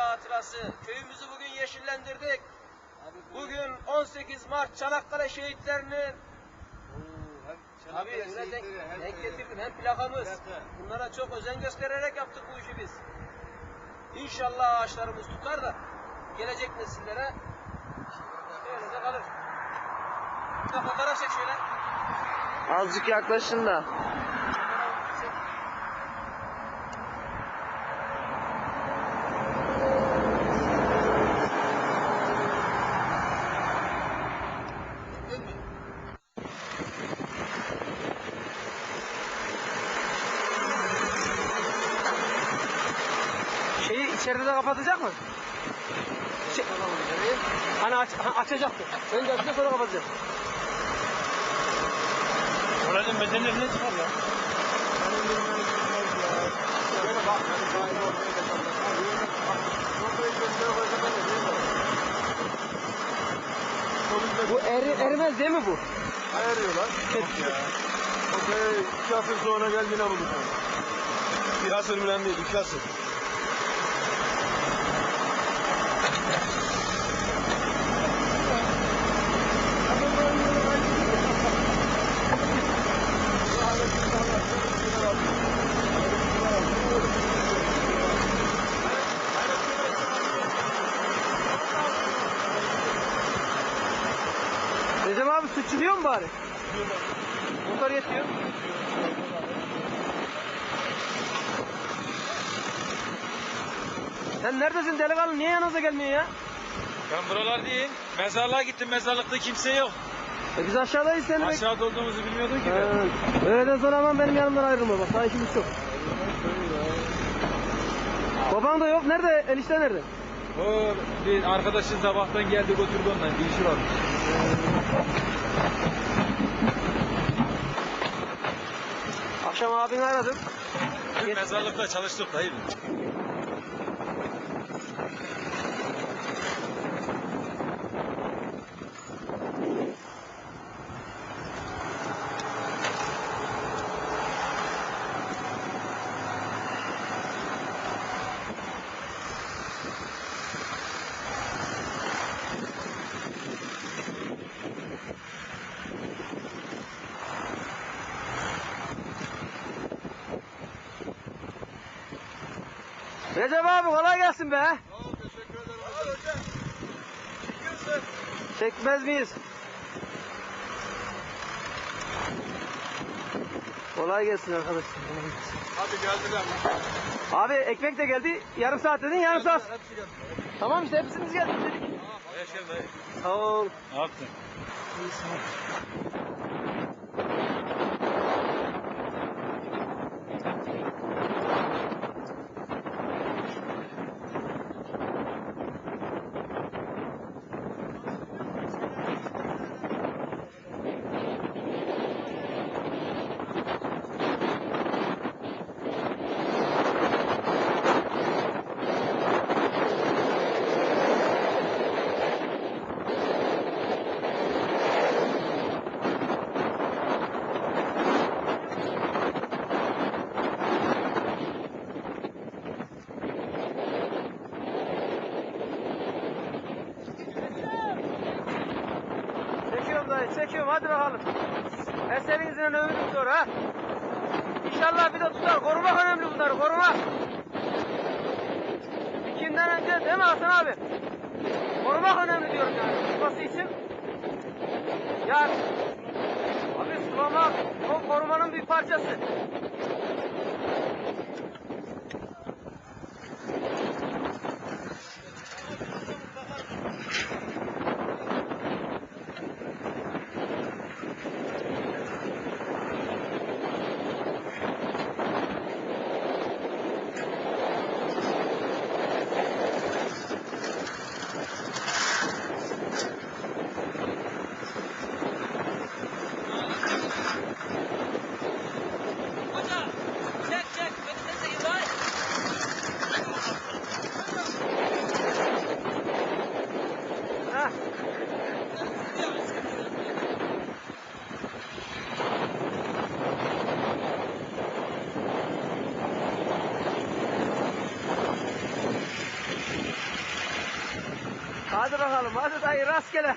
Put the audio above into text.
hatırası. Köyümüzü bugün yeşillendirdik. Bugün 18 Mart Çanakkale şehitlerinin Tabii öyle denk, denk getirdim. Hem plakamız. Bunlara çok özen göstererek yaptık bu işi biz. İnşallah ağaçlarımız tutar da gelecek nesillere öyle de kalır. Fotoğraf çek şöyle. Azıcık yaklaşın da. De kapatacak mı? Şey, hani aç, açacaktı. Önce açacak sonra kapatacak. Orada medenler ne çıkar ya? Bu eri, erimez değil mi bu? Yok ya. Okey, iki asır sonra gel yine bulursun. Bir asır önemli değil, iki asır. Recep abi su çıkıyor mu bari? Motor yetiyor. Sen neredesin delikanlı? Niye yanımıza gelmiyor ya? Ben buralardayım. Mezarlığa gittim. Mezarlıkta kimse yok. E biz aşağıdayız seni bek- Aşağıda olduğumuzu bilmiyordun ki ben. Öğleden sonra hemen benim yanımdan ayrılma bak. Daha işimiz çok. Baban da yok. Nerede? Enişte nerede? O bir arkadaşın sabahtan geldi götürdü ondan. Bir işi varmış. Akşam abini aradım. Dün mezarlıkta çalıştık dayı. Recep abi kolay gelsin be. Çekmez miyiz? Kolay gelsin arkadaş. Hadi geldiler. Abi ekmek de geldi. Yarım saat dedin yarım saat. Tamam işte hepsimiz geldik dedik. Dayı. Sağ ol. Ne yaptın? Çekiyorum çekiyorum hadi bakalım. Mesleğinizle ömrüm zor ha. İnşallah bir de tutar. Korumak önemli bunları korumak. Dikinden önce değil mi Hasan abi? Korumak önemli diyorum yani. Tutması için. Yani abi sulamak o korumanın bir parçası. Hadi bakalım hadi dayı rastgele.